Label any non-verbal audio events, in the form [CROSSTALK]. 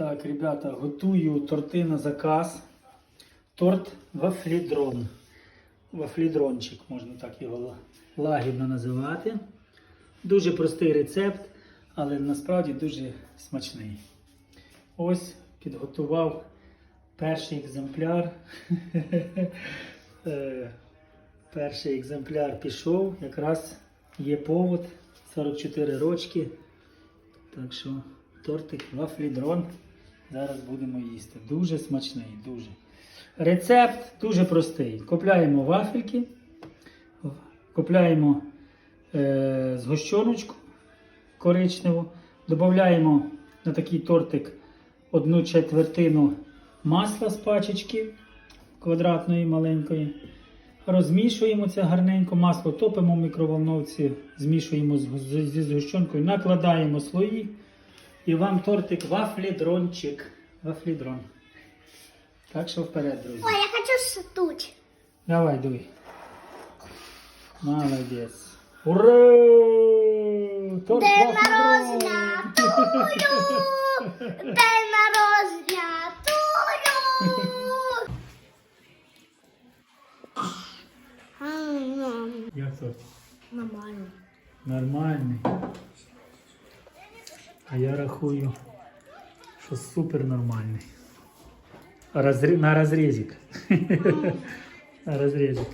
Так, ребята, готую торти на заказ. Торт вафлідрон. Вафлідрончик, можна так його лагідно називати. Дуже простий рецепт, але насправді дуже смачний. Ось підготував перший екземпляр. [LAUGHS] Е, Перший екземпляр пішов, якраз є повод 44 рочки. Так що тортик вафлідрон зараз будемо їсти. Дуже смачний, дуже. Рецепт дуже простий. Купляємо вафельки, купляємо е, згущеночку коричневу, додаємо на такий тортик одну четвертину масла з пачечки квадратної маленької. Розмішуємо це гарненько, масло топимо в мікроволновці, змішуємо зі згущенкою, накладаємо слої. І вам тортик вафлідрончик. Вафлідрон. Так що вперед, друзі. Ой, я хочу стуть. Давай, дуй. Молодець. Ура! Торт День вафлідрон! народження тулю! [LAUGHS] День народження тулю! М, Як торт? Нормально. Нормальний. А я рахую, що супер нормальний. Розрі... На розрізик. [LAUGHS] На розрізик.